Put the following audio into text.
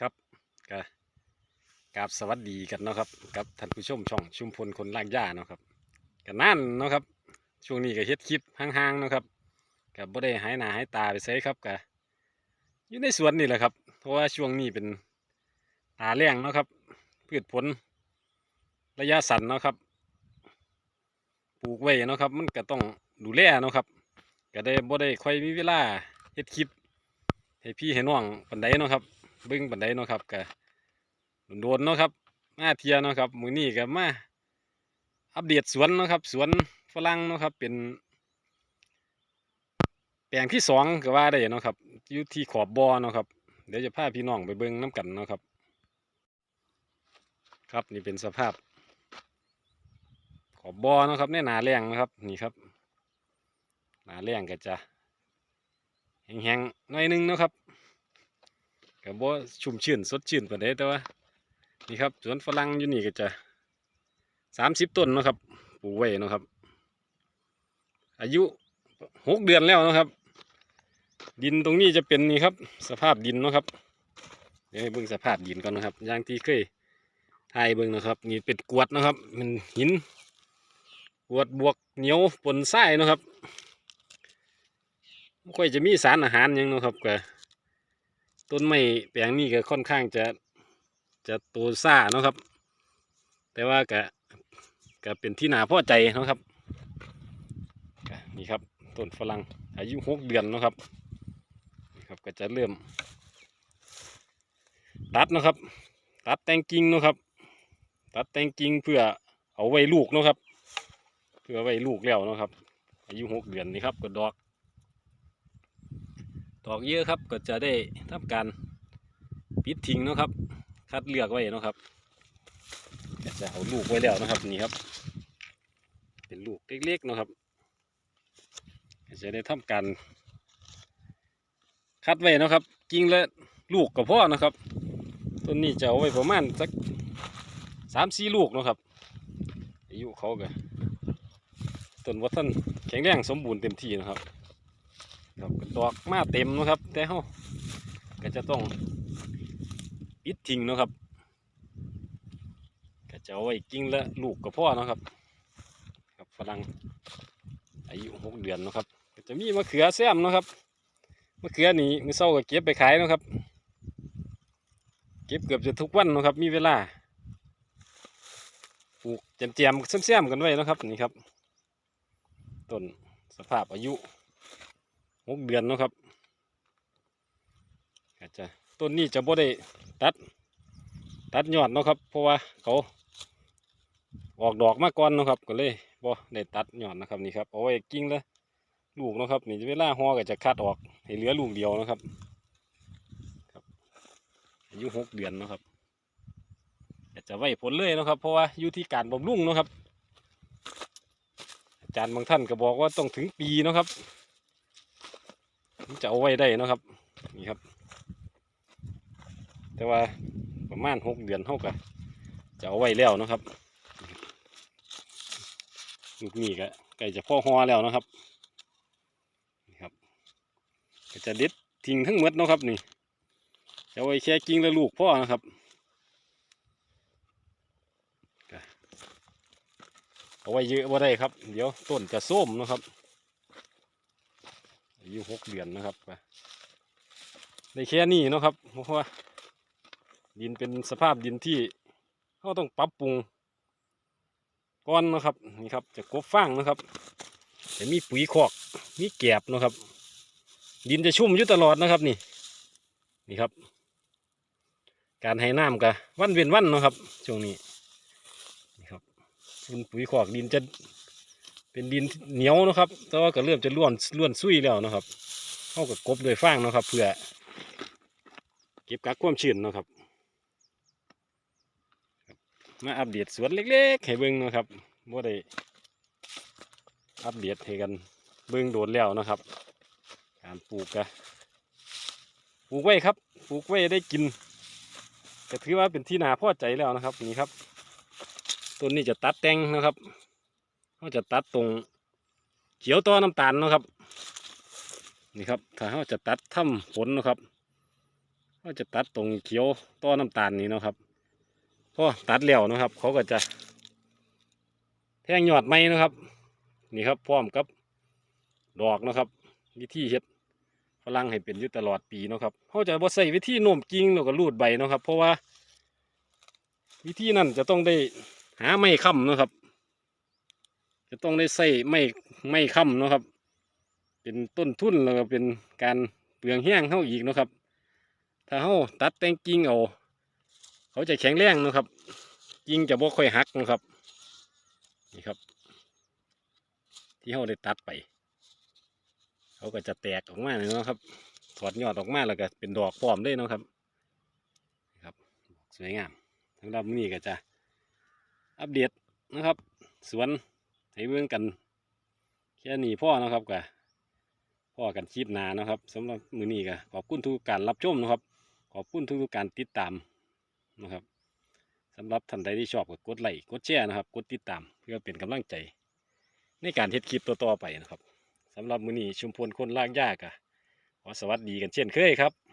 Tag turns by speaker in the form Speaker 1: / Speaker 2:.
Speaker 1: ครับก็กราบสวัสดีกันเนาะครับกับท่านผู้ชมช่องชุมพลคนล่างย่าเนาะครับก็นั่นเนาะครับ ช่วงนี้ก็เฮ็ดคลิปห่างๆเนาะครับก็บ่ได้หายหน้าหายตาไปไสครับก็อยู่ในสวนนี่แหละครับ เพราะว่าช่วงนี้เป็นตาแล้งเนาะครับพืชผลระยะสั้นเนาะครับ ปลูกไว้เนาะครับ มันก็ต้องดูแลเนาะครับ ก็ได้บ่ได้ค่อยมีเวลาเฮ็ดคลิปให้พี่ให้น้องปันไดเนาะครับ บิ่งปันไดเนาะครับก็โดนเนาะครับมาเทียเนาะครับมือนี้ก็มาอัปเดตสวนเนาะครับ สวนฝรั่งเนาะครับ เป็น แปลงที่สองก็ว่าได้เนาะครับอยู่ที่ขอบบ่อเนาะครับ เดี๋ยวจะพาพี่น้องไปเบิ่งน้ำกันเนาะครับ ครับนี่เป็นสภาพ ขอบบ่อเนาะครับในหนาแรงนะครับ นี่ครับหนาแรงก็จะแห้งๆหน่อยหนึงเนาะครับ ก็บ่ชุ่มชื่นสดชื่นปานใดแต่ว่านี่ครับสวนฝรั่งอยู่นี่ก็จะสามสิบต้นนะครับปลูกไว้นะครับ อายุหกเดือนแล้วนะครับ ดินตรงนี้จะเป็นนี่ครับ สภาพดินนะครับเดี๋ยวให้เบิ่งสภาพดินก่อนนะครับอย่างที่เคยถ่ายเบิ่งนะครับ นี่เป็นกวดนะครับ มันหินกวดบวกเหนียวปนทรายเนะครับไม่ค่อยจะมีสารอาหารยังนะครับก็ ต้นไม้แปลงนี้ก็ค่อนข้างจะจะโตซ่าเนาะครับ แต่ว่าก็ก็เป็นที่นาพอใจเนาะครับนี่ครับต้นฝรั่งอายุหกเดือนเนาะครับนี่ครับก็จะเริ่มตัดนะครับ ตัดแตงกิ่งนะครับ ตัดแตงกิ่งเพื่อเอาไว้ลูกนะครับ เพื่อไว้ลูกแล้วนะครับ อายุหกเดือนนี่ครับก็ดอก ดอกเยอะครับก็จะได้ทำการปิดทิ้งนะครับ คัดเลือกไว้เนาะครับจะเอาลูกไว้แล้วนะครับนี่ครับ เป็นลูกเล็กๆนะครับจะได้ทำการคัดไว้นะครับกิ่งละลูกกับพ่อนะครับต้นนี้จะเอาไว้ประมาณสักสามสี่ลูกนะครับอายุเขาก็ต้นวัฒนแข็งแรงสมบูรณ์เต็มที่นะครับ ครับก็ดอกมาเต็มนะครับ แต่เขาก็จะต้องปิดทิ้งนะครับ ก็จะเอาไว้กิ่งและลูกกับพ่อนะครับครับฝรั่งอายุหกเดือนนะครับก็จะมีมะเขือแซมนะครับมะเขือนี่มือเศร้าก็เก็บไปขายนะครับ เก็บเกือบจะทุกวันนะครับ มีเวลาปลูกเจียมๆแซมๆกันไว้นะครับนี่ครับต้นสภาพอายุ หกเดือนนะครับอาจจะต้นนี้จะบ่ได้ตัด ตัดยอดนะครับ เพราะว่าเขาออกดอกมาก่อนนะครับ ก็เลยบ่ได้ตัดยอดนะครับนี่ครับเอาไว้กิ่งละลูกนะครับ นี่เวลาห่อก็จะคัดออกให้เหลือลูกเดียวนะครับครับอายุหกเดือนนะครับอยากจะไว้ผลเลยนะครับ เพราะว่าอยู่ที่การบำรุงนะครับ อาจารย์บางท่านก็บอกว่าต้องถึงปีนะครับ จะเอาไว้ได้นะครับ นี่ครับ แต่ว่าประมาณหกเดือนเท่ากับจะเอาไว้แล้วนะครับลูกนี่ก็ใกล้จะพ่อฮอแล้วนะครับนี่ครับก็จะเด็ดทิ้งทั้งหมดนะครับนี่จะเอาไว้แค่กิ่งและลูกพ่อนะครับเอาไว้เยอะว่าได้ครับ เดี๋ยวต้นจะส้มนะครับ อายุหกเดือนนะครับในแค่นี้นะครับเพราะว่าดินเป็นสภาพดินที่เขาต้องปรับปรุงก่อนนะครับนี่ครับจะกบฟางนะครับจะมีปุ๋ยคอกมีแกบนะครับ ดินจะชุ่มอยู่ตลอดนะครับนี่นี่ครับ การให้น้ำกับวันเว้นวันนะครับช่วงนี้นี่ครับเป็นปุ๋ยคอกดินจะ เป็นดินเหนียวนะครับ แต่ว่าก็เริ่มจะล้วนล้วนซุยแล้วนะครับเข้ากับกบโดวยฟางนะครับ เพื่อเก็บกักความชื้นนะครับ มาอัปเดตสวนเล็กๆให้เบิ่งนะครับบ่ได้อัปเดตให้กันเบิ่งโดนแล้วนะครับ การปลูกกะปลูกไว้ครับปลูกไว้ได้กินก็ถือว่าเป็นที่นาพอใจแล้วนะครับ นี่ครับต้นนี้จะตัดแต่งนะครับ เขาจะตัดตรงเขียวต่อน้ำตาลนะครับ นี่ครับ ถ้าเขาจะตัดถ้ำผลนะครับเขาจะตัดตรงเขียวต้อน้ำตาลนี้นะครับพอตัดแล้วนะครับ เขาก็จะแทงยอดไม้นะครับ นี่ครับพร้อมกับดอกนะครับวิธีเฮ็ดฝรั่งให้เป็นอยู่ตลอดปีนะครับเขาจะบ่ใส่วิธีโน้มกิ่งแล้วก็รูดใบนะครับ เพราะว่า วิธีนั้นจะต้องได้หาไม้ค้ำนะครับ จะต้องได้ใส่ไม้ไม้ค้ำเนาะครับ เป็นต้นทุนแล้วก็เป็นการเปลืองแห้งเข้าอีกเนาะครับ ถ้าเขาตัดแตงกิ่งเอาเขาจะแข็งแรงเนาะครับกิ่งจะบ่ค่อยหักเนาะครับ นี่ครับ ที่เขาได้ตัดไป เขาก็จะแตกออกมาเลยเนาะครับถอดยอดออกมาแล้วก็เป็นดอกพร้อมเลยเนาะครับนี่ครับ สวยงามสำหรับมือนี้ก็จะอัปเดตนะครับ สวน ให้เบิ่งกัน แค่นี้พ่อนะครับก็พ่อกันคลิปหนานะครับสำหรับมือนี้ก็ขอบคุณทุกการรับชมนะครับ ขอบคุณทุกการติดตามนะครับสำหรับท่านใดที่ชอบก็กดไลค์กดแชร์นะครับ กดติดตามเพื่อเป็นกำลังใจ ในการเฮ็ดคลิปต่อๆไปนะครับสำหรับมือนี้ชุมพลคนลากยากอะขอสวัสดีกันเช่นเคยครับ